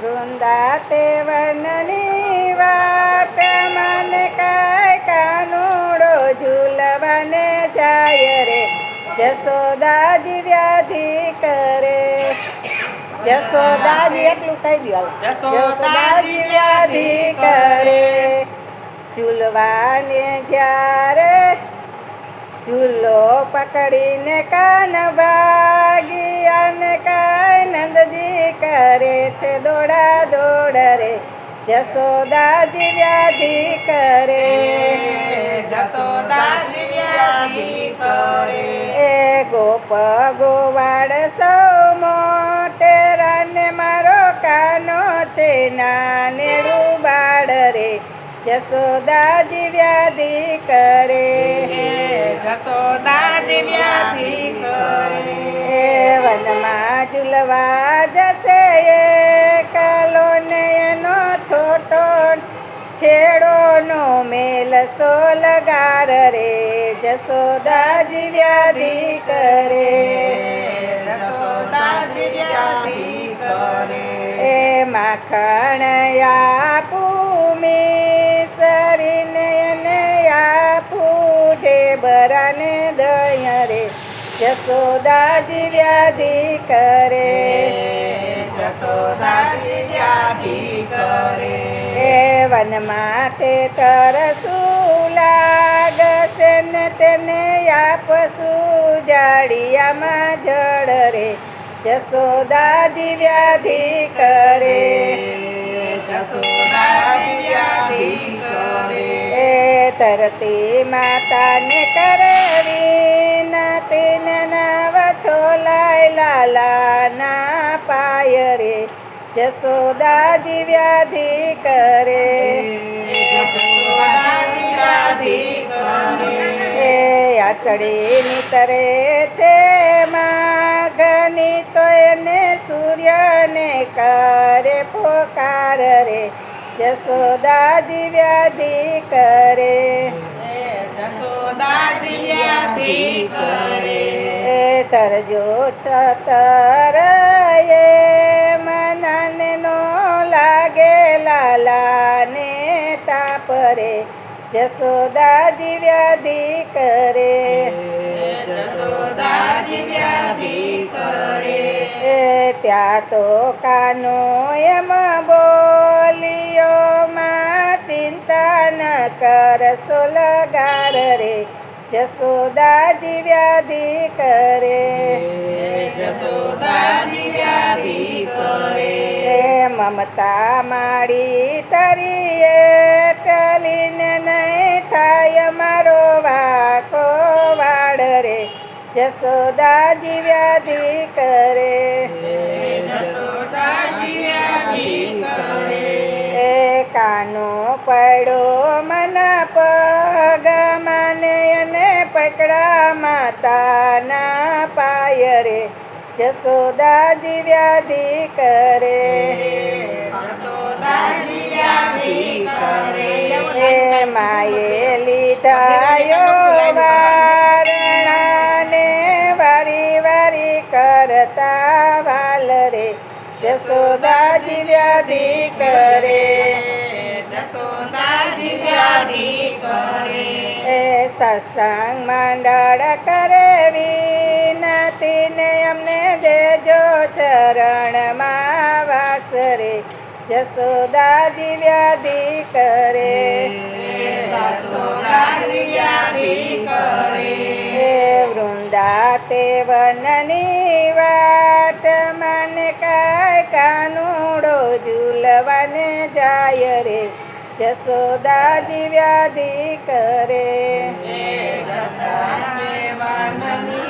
વૃંદા તે વનની વાટ મને કાય કાનુડો ઝૂલવાને જાય રે. જસોદાજી વ્યાધિ કરે. જસોદાજી એટલું કહી દો જસોદાજી વ્યાધિ કરે. ઝૂલવાને જ્યારે ઝૂલો પકડીને કાન ભાગી અને કાય નંદજી કરે. છે દોડા દોડ રે જસોદાજી વ્યાધિ કરે. જસોદાજી વ્યાધિ કરે. એ ગોપ ગોવાડ સૌ મોટે રાને મારો કાનો છે નાનેડું બાળ રે. જસોદાજી વ્યાધિ કરે. જસોદાજી વ્યાધિ કરે. વનમાં ઝૂલવા છેડોનો મેલ સોલગાર રે જસોદાજી વ્યાધિ કરે. જસોદાજી વ્યાધિ કરે. એ માખણ આપું સરીને એને આપું ઢેબરાને દય રે. જસોદાજી વ્યાધિ કરે. જસોદાજી વ્યાધિ કરે. વનમાં તે તરસું લાગશે ને તેને આપશું જાડિયામાં જળ રે. જસોદાજી વ્યાધિ કરે. જસોદાજી વ્યાધિ કરે. તરતી માતાને કરવી નાતીને નવ છોલાય લાલા ના પાય રે જસોદાજી વ્યાધિ કરે. એ આસળી નીતરે છે માગની તો એને સૂર્યને કરે પોકાર રે. જસોદાજી વ્યાધિ કરે. જસોદાજી વ્યાધિ કરે. તરજો છતર એ મનને નો લાગે લાલાને તાપ રે. જસોદાજી વ્યાધિ કરે. જસોદાજી વ્યાધિ કરે. એ ત્યાં તો કાનો એમ બોલિયો માં ચિંતા ન કરશો લગાર રે. જસોદાજી વ્યાધિ કરે. જસોદાજી વ્યાધિ કરે. મમતા માડી તરીએ ટલીને નહીં થાય મારો વાકો વાડ રે. જસોદાજી વ્યાધિ કરે. જસોદાજી વ્યાધિ કરે. કાનો પડો મન પગ મને અને પકડા માતાના પાય રે. જસોદાજી વ્યાધિ કરે. માએ લીધાયો વારણાને વારી વારી કરતા વાલ રે. જસોદાજી વ્યાધિ કરે. જસોદાજી વ્યાધિ કરે એ સત્સંગ મંડળ કરે વિનતીને અમને દેજો ચરણમાં વાસ રે. જસોદાજી વ્યાધિ કરે જસોદાજી વ્યાધિ કરે વૃંદા તે વનની જસોદાજી વ્યાધિ કરે જસા દેવાનની